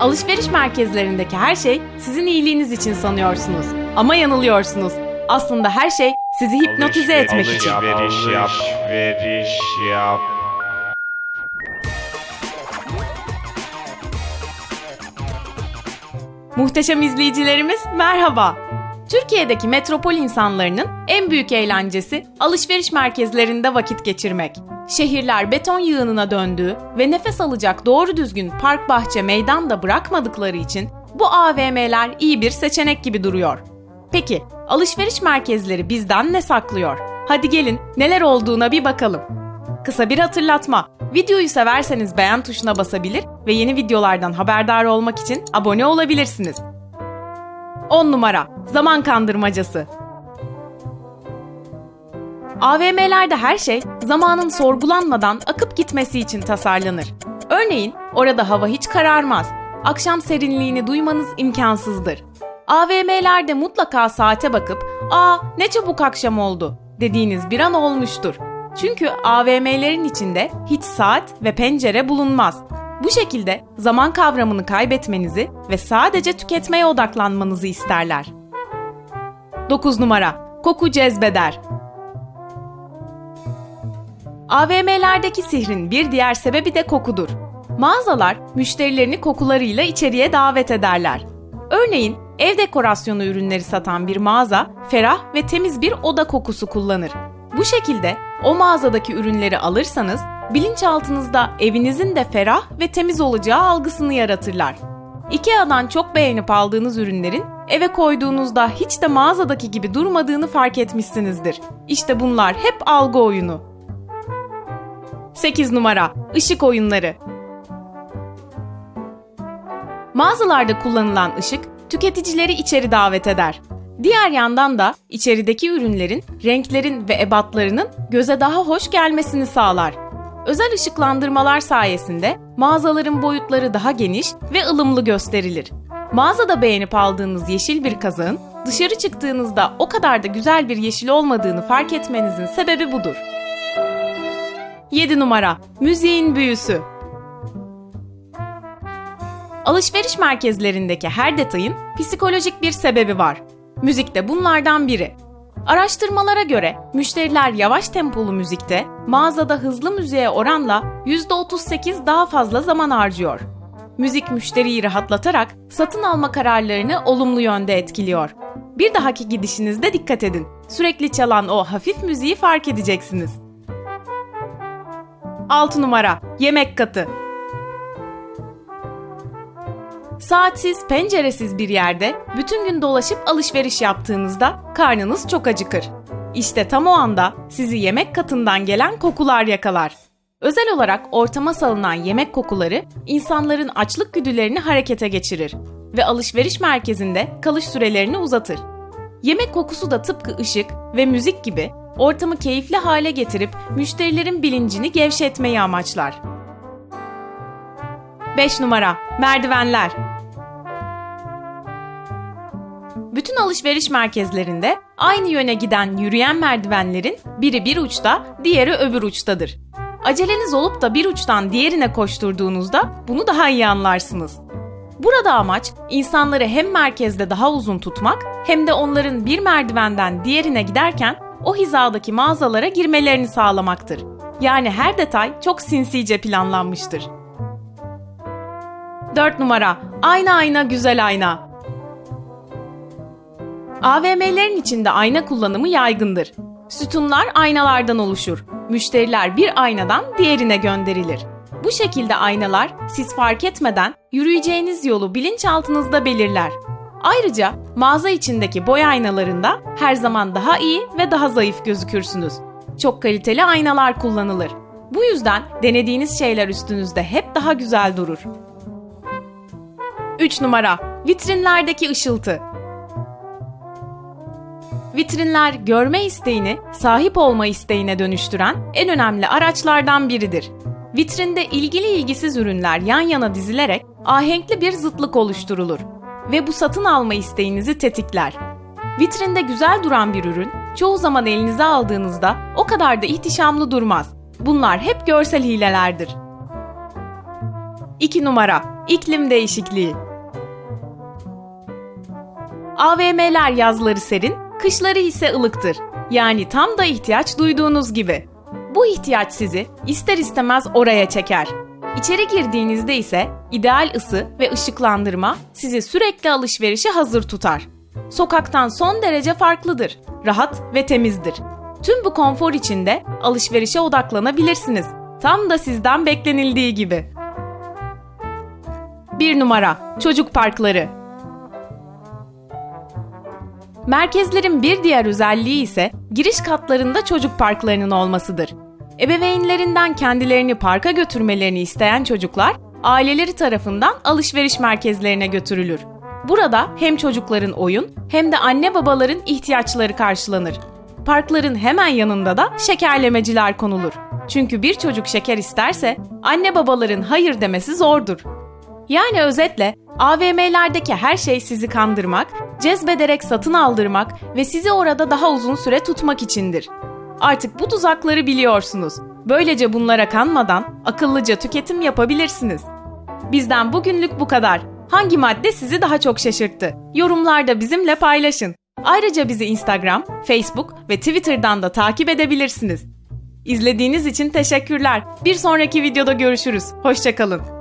Alışveriş merkezlerindeki her şey sizin iyiliğiniz için sanıyorsunuz. Ama yanılıyorsunuz. Aslında her şey sizi hipnotize etmek için. Alışveriş yap, alışveriş yap. Muhteşem izleyicilerimiz merhaba. Türkiye'deki metropol insanlarının en büyük eğlencesi alışveriş merkezlerinde vakit geçirmek. Şehirler beton yığınına döndüğü ve nefes alacak doğru düzgün park bahçe meydan da bırakmadıkları için bu AVM'ler iyi bir seçenek gibi duruyor. Peki alışveriş merkezleri bizden ne saklıyor? Hadi gelin neler olduğuna bir bakalım. Kısa bir hatırlatma. Videoyu severseniz beğen tuşuna basabilir ve yeni videolardan haberdar olmak için abone olabilirsiniz. 10 numara Zaman kandırmacası AVM'lerde her şey zamanın sorgulanmadan akıp gitmesi için tasarlanır. Örneğin orada hava hiç kararmaz. Akşam serinliğini duymanız imkansızdır. AVM'lerde mutlaka saate bakıp "Aa ne çabuk akşam oldu." dediğiniz bir an olmuştur. Çünkü AVM'lerin içinde hiç saat ve pencere bulunmaz. Bu şekilde zaman kavramını kaybetmenizi ve sadece tüketmeye odaklanmanızı isterler. 9 numara Koku cezbeder. AVM'lerdeki sihrin bir diğer sebebi de kokudur. Mağazalar müşterilerini kokularıyla içeriye davet ederler. Örneğin ev dekorasyonu ürünleri satan bir mağaza ferah ve temiz bir oda kokusu kullanır. Bu şekilde o mağazadaki ürünleri alırsanız bilinçaltınızda evinizin de ferah ve temiz olacağı algısını yaratırlar. IKEA'dan çok beğenip aldığınız ürünlerin eve koyduğunuzda hiç de mağazadaki gibi durmadığını fark etmişsinizdir. İşte bunlar hep algı oyunu. 8 numara Işık oyunları. Mağazalarda kullanılan ışık tüketicileri içeri davet eder. Diğer yandan da içerideki ürünlerin, renklerin ve ebatlarının göze daha hoş gelmesini sağlar. Özel ışıklandırmalar sayesinde mağazaların boyutları daha geniş ve ılımlı gösterilir. Mağazada beğenip aldığınız yeşil bir kazağın dışarı çıktığınızda o kadar da güzel bir yeşil olmadığını fark etmenizin sebebi budur. 7 numara Müziğin büyüsü Alışveriş merkezlerindeki her detayın psikolojik bir sebebi var. Müzik de bunlardan biri. Araştırmalara göre müşteriler yavaş tempolu müzikte mağazada hızlı müziğe oranla %38 daha fazla zaman harcıyor. Müzik müşteriyi rahatlatarak satın alma kararlarını olumlu yönde etkiliyor. Bir dahaki gidişinizde dikkat edin. Sürekli çalan o hafif müziği fark edeceksiniz. 6 numara Yemek katı Saatsiz, penceresiz bir yerde bütün gün dolaşıp alışveriş yaptığınızda karnınız çok acıkır. İşte tam o anda sizi yemek katından gelen kokular yakalar. Özel olarak ortama salınan yemek kokuları insanların açlık güdülerini harekete geçirir ve alışveriş merkezinde kalış sürelerini uzatır. Yemek kokusu da tıpkı ışık ve müzik gibi ortamı keyifli hale getirip müşterilerin bilincini gevşetmeyi amaçlar. 5 numara Merdivenler Bütün alışveriş merkezlerinde aynı yöne giden yürüyen merdivenlerin biri bir uçta, diğeri öbür uçtadır. Aceleniz olup da bir uçtan diğerine koşturduğunuzda bunu daha iyi anlarsınız. Burada amaç insanları hem merkezde daha uzun tutmak hem de onların bir merdivenden diğerine giderken o hizadaki mağazalara girmelerini sağlamaktır. Yani her detay çok sinsice planlanmıştır. 4 numara Ayna ayna güzel ayna AVM'lerin içinde ayna kullanımı yaygındır. Sütunlar aynalardan oluşur. Müşteriler bir aynadan diğerine gönderilir. Bu şekilde aynalar siz fark etmeden yürüyeceğiniz yolu bilinçaltınızda belirler. Ayrıca mağaza içindeki boy aynalarında her zaman daha iyi ve daha zayıf gözükürsünüz. Çok kaliteli aynalar kullanılır. Bu yüzden denediğiniz şeyler üstünüzde hep daha güzel durur. 3 numara Vitrinlerdeki ışıltı Vitrinler görme isteğini sahip olma isteğine dönüştüren en önemli araçlardan biridir. Vitrinde ilgili ilgisiz ürünler yan yana dizilerek ahenkli bir zıtlık oluşturulur ve bu satın alma isteğinizi tetikler. Vitrinde güzel duran bir ürün çoğu zaman elinize aldığınızda o kadar da ihtişamlı durmaz. Bunlar hep görsel hilelerdir. 2 numara iklim değişikliği. AVM'ler yazları serin, kışları ise ılıktır. Yani tam da ihtiyaç duyduğunuz gibi. Bu ihtiyaç sizi ister istemez oraya çeker. İçeri girdiğinizde ise ideal ısı ve ışıklandırma sizi sürekli alışverişe hazır tutar. Sokaktan son derece farklıdır, rahat ve temizdir. Tüm bu konfor içinde alışverişe odaklanabilirsiniz. Tam da sizden beklenildiği gibi. 1 numara Çocuk parkları Merkezlerin bir diğer özelliği ise giriş katlarında çocuk parklarının olmasıdır. Ebeveynlerinden kendilerini parka götürmelerini isteyen çocuklar aileleri tarafından alışveriş merkezlerine götürülür. Burada hem çocukların oyun hem de anne babaların ihtiyaçları karşılanır. Parkların hemen yanında da şekerlemeciler konulur. Çünkü bir çocuk şeker isterse anne babaların hayır demesi zordur. Yani özetle AVM'lerdeki her şey sizi kandırmak, cezbederek satın aldırmak ve sizi orada daha uzun süre tutmak içindir. Artık bu tuzakları biliyorsunuz. Böylece bunlara kanmadan akıllıca tüketim yapabilirsiniz. Bizden bugünlük bu kadar. Hangi madde sizi daha çok şaşırttı? Yorumlarda bizimle paylaşın. Ayrıca bizi Instagram, Facebook ve Twitter'dan da takip edebilirsiniz. İzlediğiniz için teşekkürler. Bir sonraki videoda görüşürüz. Hoşçakalın.